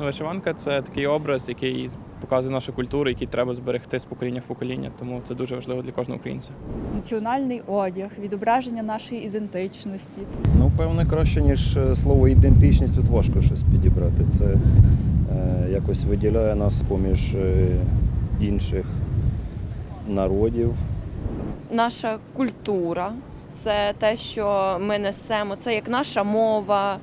Вишиванка це такий образ, який показує нашу культуру, який треба зберегти з покоління в покоління. Тому це дуже важливо для кожного українця. національний одяг, відображення нашої ідентичності. Ну, певне, краще, ніж е, слово ідентичність, тут важко щось підібрати. Це е, якось виділяє нас поміж е, інших народів. наша культура, це те, що ми несемо, це як наша мова,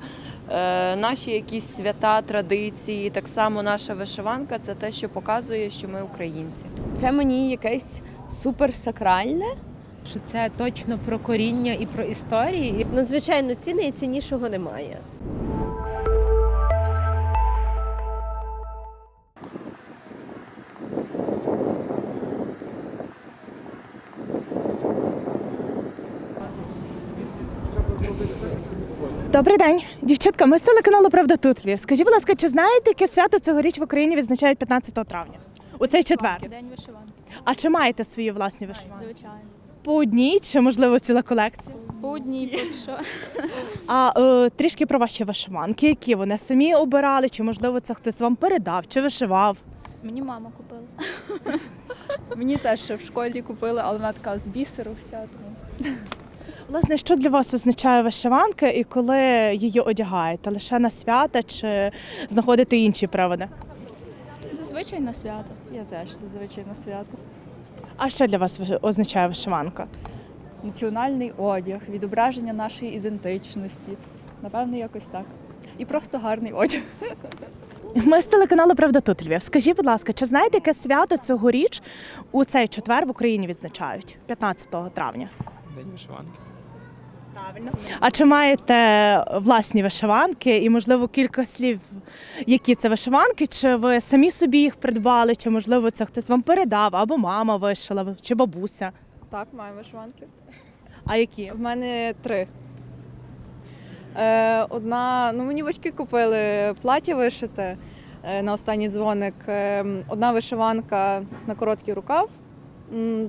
наші якісь свята, традиції. Так само наша вишиванка це те, що показує, що ми українці. Це мені якесь суперсакральне. що це точно про коріння і про історії. Надзвичайно цінне і ціннішого немає. Добрий день, дівчатка. Ми з телеканалу Правда тут Львів. Скажіть, будь ласка, чи знаєте, яке свято цьогоріч в Україні відзначають 15 травня? У цей четвер. День вишиванки, А чи маєте свої власні вишиванки? звичайно. По одній чи можливо ціла колекція? По одній поки що. А е, трішки про ваші вишиванки, які вони самі обирали, чи можливо це хтось вам передав, чи вишивав? Мені мама купила. Мені теж ще в школі купили, але вона така з бісеру вся. Тому. Власне, що для вас означає вишиванка і коли її одягаєте? Лише на свята чи знаходите інші приводи? Зазвичай на свято. Я теж зазвичай на свято. А що для вас означає вишиванка? Національний одяг, відображення нашої ідентичності. Напевно, якось так. І просто гарний одяг. Ми з телеканалу Правда тут Львів. Скажіть, будь ласка, чи знаєте, яке свято цьогоріч у цей четвер в Україні відзначають 15 травня? День вишиванки. Правильно. А чи маєте власні вишиванки і, можливо, кілька слів, які це вишиванки? Чи ви самі собі їх придбали, чи можливо це хтось вам передав, або мама вишила, чи бабуся? Так, маю вишиванки. А які? В мене три. Е, одна, ну мені батьки купили плаття вишите е, на останній дзвоник. Е, одна вишиванка на короткий рукав.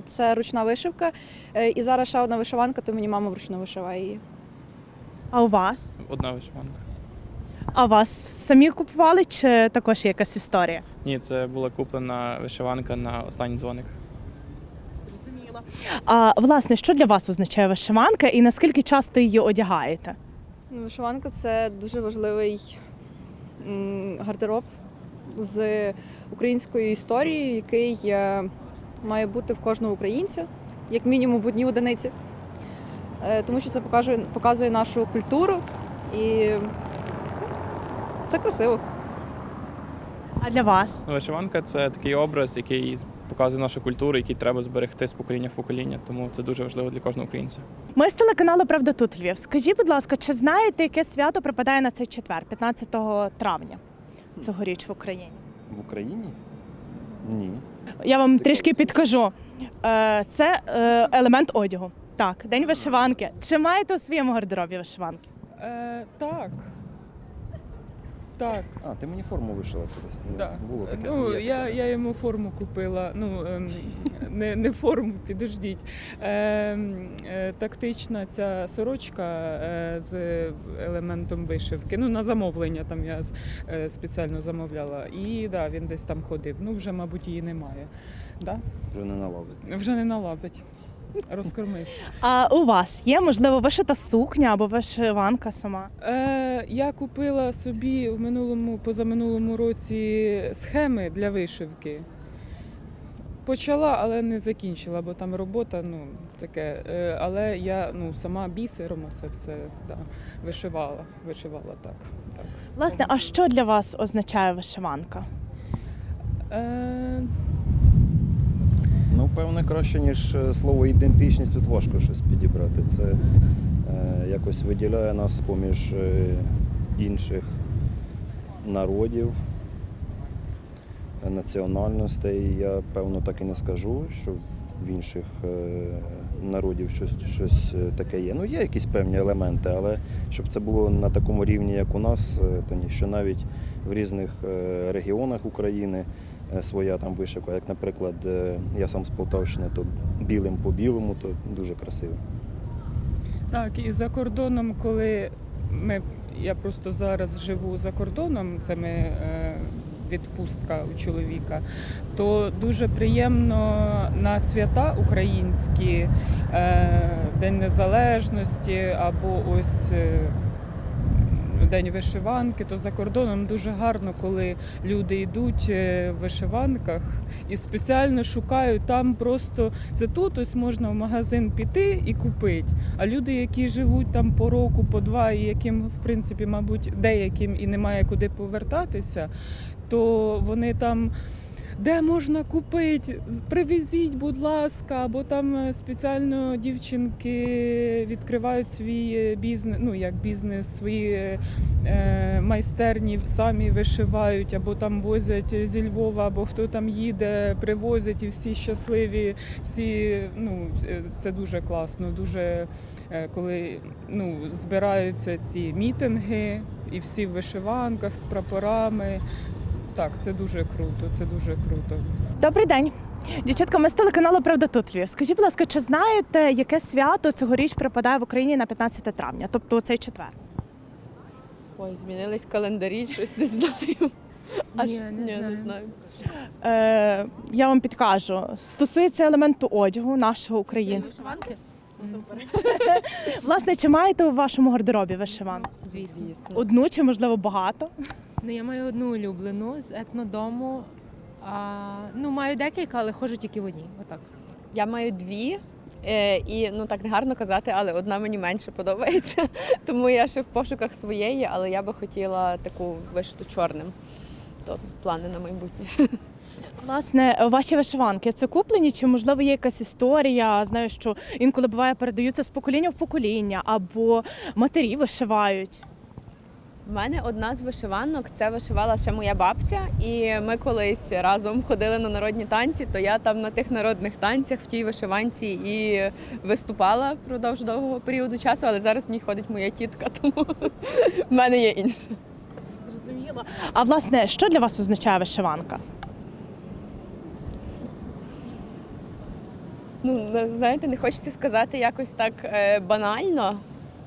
Це ручна вишивка. Е, і зараз ще одна вишиванка, то мені мама вручну вишиває її. А у вас? Одна вишиванка. А вас самі купували, чи також є якась історія? Ні, це була куплена вишиванка на останній дзвоник. Зрозуміло. А власне, що для вас означає вишиванка і наскільки часто її одягаєте? Ну, Вишиванка це дуже важливий гардероб з українською історією, який е, має бути в кожного українця, як мінімум в одній одиниці. Е, Тому що це показує, показує нашу культуру і це красиво. А для вас? Вишиванка це такий образ, який показує нашу культуру, який треба зберегти з покоління в покоління. Тому це дуже важливо для кожного українця. Ми з телеканалу Правда тут Львів. Скажіть, будь ласка, чи знаєте, яке свято припадає на цей четвер, 15 травня цьогоріч в Україні? В Україні? Ні. Я вам трішки підкажу. Е, Це е, елемент одягу. Так, день вишиванки. Чи маєте у своєму гардеробі вишиванки? Е, так. Так, А, ти мені форму вишила колись. Да. Було таке. Ну, є я, таке. я йому форму купила. Ну, ем, не, не форму, підождіть. Ем, е, тактична ця сорочка е, з елементом вишивки. Ну, на замовлення там я з- е, спеціально замовляла. І да, він десь там ходив. Ну, вже, мабуть, її немає. Да? Вже не налазить. Вже не налазить. Розкормився. А у вас є, можливо, вишита сукня або вишиванка сама? Е, я купила собі в минулому, позаминулому році схеми для вишивки. Почала, але не закінчила, бо там робота, ну таке. Е, але я ну, сама бісером це все да, вишивала. Вишивала так. так. Власне, а що для вас означає вишиванка? Е, Ну, певне, краще, ніж е, слово ідентичність, тут важко щось підібрати. Це е, якось виділяє нас поміж е, інших народів, національностей. Я певно так і не скажу, що в інших е, народів щось, щось е, таке є. Ну, є якісь певні елементи, але щоб це було на такому рівні, як у нас, е, то ні, що навіть в різних регіонах України своя там вишивка. Як, наприклад, е, я сам з Полтавщини, то білим по білому, то дуже красиво. так, і за кордоном, коли ми я просто зараз живу за кордоном, це ми е, відпустка у чоловіка, то дуже приємно на свята українські, е, День Незалежності або ось. День вишиванки, то за кордоном дуже гарно, коли люди йдуть е, в вишиванках і спеціально шукають там просто це тут ось можна в магазин піти і купити. А люди, які живуть там по року, по два, і яким, в принципі, мабуть, деяким і немає куди повертатися, то вони там. Де можна купити? Привезіть, будь ласка, або там е, спеціально дівчинки відкривають свій е, бізнес, ну як бізнес, свої е, е, майстерні самі вишивають, або там возять зі Львова, або хто там їде, привозять і всі щасливі. Всі ну це дуже класно. Дуже е, коли ну збираються ці мітинги, і всі в вишиванках з прапорами. Так, це дуже круто. Це дуже круто. Добрий день. Дівчатка, ми з телеканалу Правда тут Львів. Скажіть, будь ласка, чи знаєте, яке свято цьогоріч припадає в Україні на 15 травня, тобто у цей четвер? Ой, змінились календарі, щось не знаю. Аж- Ні, не ні, не знаю. знаю. Е, я вам підкажу. Стосується елементу одягу нашого українського. Вишиванки? Власне, чи маєте у вашому гардеробі вишиванку? Звісно. Одну чи можливо багато? Ну я маю одну улюблену з етнодому. А, ну, маю декілька, але ходжу тільки в одній. Отак. Я маю дві. е, І ну так не гарно казати, але одна мені менше подобається. Тому я ще в пошуках своєї, але я би хотіла таку вишиту чорним. То плани на майбутнє. Власне, ваші вишиванки це куплені, чи можливо є якась історія? Знаю, що інколи буває передаються з покоління в покоління, або матері вишивають. У мене одна з вишиванок це вишивала ще моя бабця, і ми колись разом ходили на народні танці. То я там на тих народних танцях в тій вишиванці і виступала впродовж довгого періоду часу, але зараз в ній ходить моя тітка, тому в мене є інше. Зрозуміло. А власне, що для вас означає вишиванка? Ну, знаєте, не хочеться сказати якось так е, банально.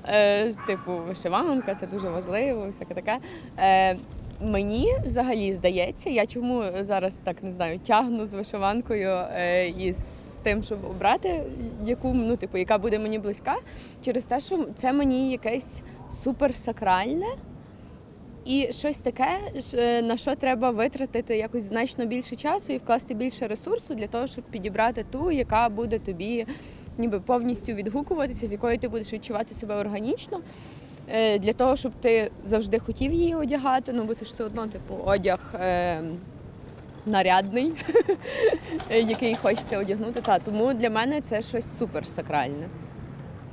Е, типу, вишиванка, це дуже важливо, всяке таке. Е, мені взагалі здається, я чому зараз так не знаю, тягну з вишиванкою е, і з тим, щоб обрати, яку, ну, типу, яка буде мені близька, через те, що це мені якесь суперсакральне. І щось таке, на що треба витратити якось значно більше часу і вкласти більше ресурсу для того, щоб підібрати ту, яка буде тобі ніби повністю відгукуватися, з якою ти будеш відчувати себе органічно. Е, Для того, щоб ти завжди хотів її одягати, ну бо це ж все одно, типу, одяг е, нарядний, який хочеться одягнути. Та, тому для мене це щось суперсакральне.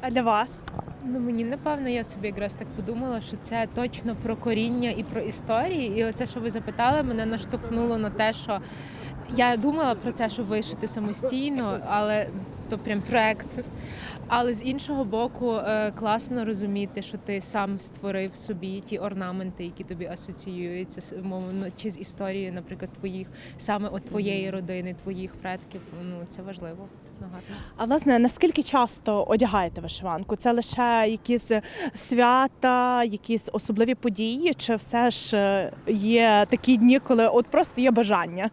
А для вас? Ну мені напевно, я собі якраз так подумала, що це точно про коріння і про історії. І оце, що ви запитали, мене наштовхнуло на те, що я думала про це, що вишити самостійно, але то прям проект. Але з іншого боку, е, класно розуміти, що ти сам створив собі ті орнаменти, які тобі асоціюються з мовно чи з історією, наприклад, твоїх саме от твоєї родини, твоїх предків. Ну це важливо. А власне, наскільки часто одягаєте вишиванку? Це лише якісь свята, якісь особливі події, чи все ж е, є такі дні, коли от просто є бажання?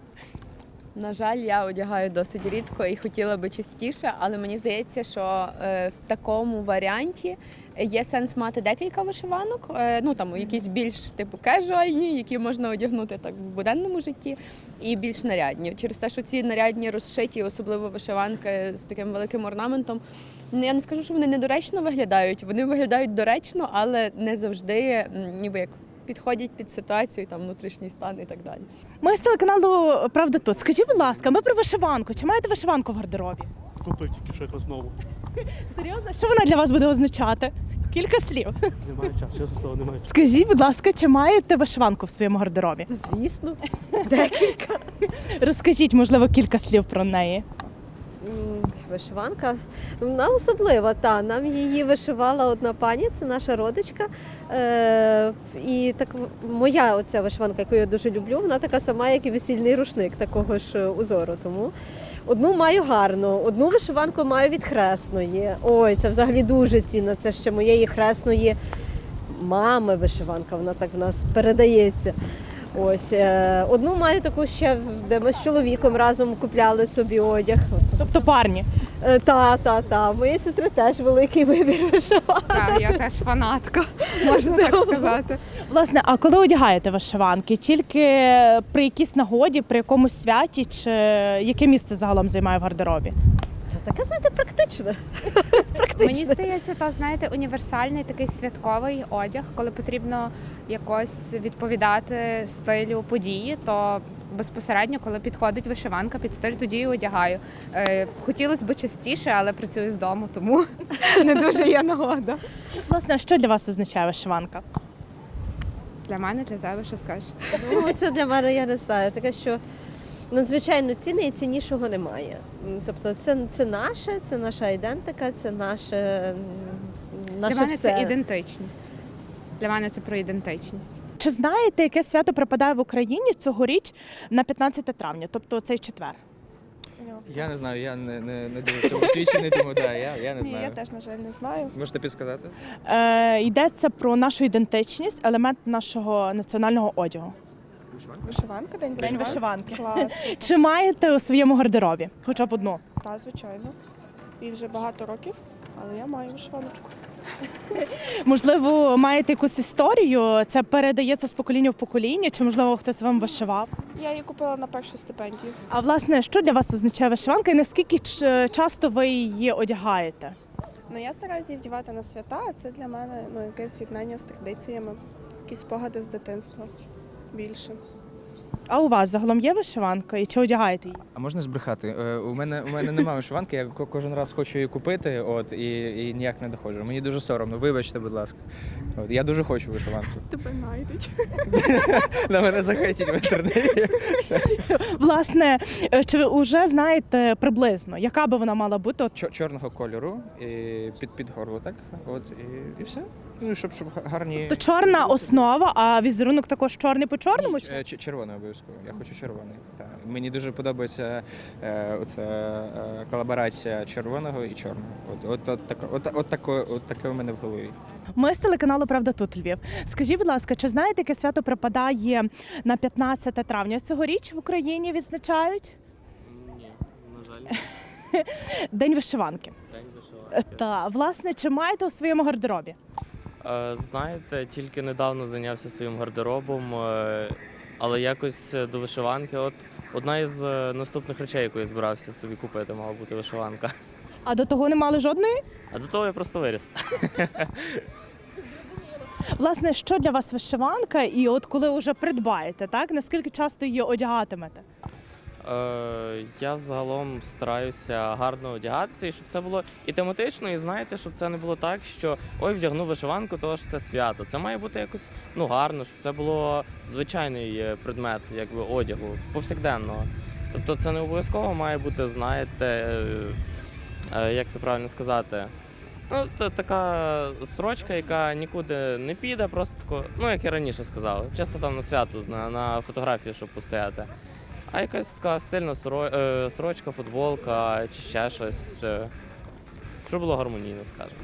На жаль, я одягаю досить рідко і хотіла би частіше, але мені здається, що е, в такому варіанті є сенс мати декілька вишиванок. Е, ну там якісь більш типу кежуальні, які можна одягнути так в буденному житті, і більш нарядні. Через те, що ці нарядні розшиті, особливо вишиванки з таким великим орнаментом. ну, Я не скажу, що вони недоречно виглядають. Вони виглядають доречно, але не завжди ніби як підходять під ситуацію, там внутрішній стан і так далі. Ми з телеканалу Правда тут. Скажіть, будь ласка, ми про вишиванку. Чи маєте вишиванку в гардеробі? Купив тільки що якось нову. Серйозно, що вона для вас буде означати? Кілька слів. Немає часу, чесно слово, немає часу. Скажіть, будь ласка, чи маєте вишиванку в своєму гардеробі? Звісно. декілька. Розкажіть, можливо, кілька слів про неї. Вишиванка. Вона особлива, та нам її вишивала одна пані, це наша родичка. Е, і так моя оця вишиванка, яку я дуже люблю, вона така сама, як і весільний рушник такого ж е, узору. Тому одну маю гарну, одну вишиванку маю від хресної. Ой, це взагалі дуже цінно. Це ще моєї хресної мами вишиванка, вона так в нас передається. Ось е, одну маю таку ще, де ми з чоловіком разом купляли собі одяг. Тобто парні. Е, Та, та, та. Моєї сестри теж великий вибір вишиванок. Так, я теж фанатка, можна так сказати. Власне, а коли одягаєте вишиванки? Тільки при якійсь нагоді, при якомусь святі, чи яке місце загалом займає в гардеробі? Таке, знаєте, практичне. Мені здається, то знаєте, універсальний такий святковий одяг, коли потрібно якось відповідати стилю події, то безпосередньо, коли підходить вишиванка під стиль, тоді і одягаю. Е, хотілося б частіше, але працюю з дому, тому не дуже є нагода. Власне, що для вас означає вишиванка? Для мене, для тебе, що скажеш? Ну, це для мене, я не знаю. Таке, що надзвичайно цінне і ціннішого немає. Тобто, це, це наше, це наша ідентика, це наше, наше для мене все. це ідентичність. Для мене це про ідентичність. Чи знаєте, яке свято припадає в Україні цьогоріч на 15 травня, тобто цей четвер? Я не знаю, я не, не, не дуже в цьому тому да, я, я не знаю. теж, на жаль, не знаю. Можете підсказати? Е, йдеться про нашу ідентичність, елемент нашого національного одягу. Вишиванка, день День вишиванки. Клас. Чи маєте у своєму гардеробі? Хоча б одну? Та, звичайно. І вже багато років, але я маю вишиваночку. Можливо, маєте якусь історію? Це передається з покоління в покоління, чи можливо хтось вам вишивав? Я її купила на першу стипендію. А власне, що для вас означає вишиванка і наскільки ч- часто ви її одягаєте? Ну я стараюся її вдівати на свята, а це для мене ну, якесь з'єднання з традиціями, якісь спогади з дитинства більше. А у вас загалом є вишиванка і чи одягаєте її? А можна збрехати? Е, У мене, у мене немає вишиванки, я ко- кожен раз хочу її купити, от, і, і ніяк не доходжу. Мені дуже соромно, вибачте, будь ласка. От, я дуже хочу вишиванку. Тебе знайдуть. На мене захотіть в інтернеті. Власне, е, чи ви вже знаєте приблизно, яка би вона мала бути? От Чо- Чорного кольору, і під, під горло, так? От, і, і все. Ну, щоб, щоб гарні. то чорна основа, а візерунок також чорний по чорному? Ні, е, ч- червоний обов'язково. Я хочу червоний. Так. Мені дуже подобається е, оця е, колаборація червоного і чорного. От, от, от, тако- от, от, таке, от таке у мене в голові. Ми з телеканалу Правда тут Львів. Скажіть, будь ласка, чи знаєте, яке свято припадає на 15 травня? Цьогоріч в Україні відзначають Ні, на жаль, День вишиванки. день вишиванки. Та власне, чи маєте у своєму гардеробі? Е, Знаєте, тільки недавно зайнявся своїм гардеробом, е, але якось е, до вишиванки. От одна із е, наступних речей, яку я збирався собі купити, мала бути вишиванка. А до того не мали жодної? А до того я просто виріс. Власне, що для вас вишиванка? І от коли вже придбаєте, так наскільки часто її одягатимете? Е, Я загалом стараюся гарно одягатися, і щоб це було і тематично, і знаєте, щоб це не було так, що ой, вдягну вишиванку, тому що це свято. Це має бути якось ну гарно, щоб це було звичайний е, предмет, якби одягу, повсякденного. Тобто це не обов'язково має бути, знаєте, е, як це правильно сказати. Ну, та- така сорочка, яка нікуди не піде, просто тако, ну як я раніше сказав, чисто там на свято, на, на фотографії, щоб постояти. А якась така стильна е, сорочка, футболка чи ще щось. е, Щоб було гармонійно, скажімо.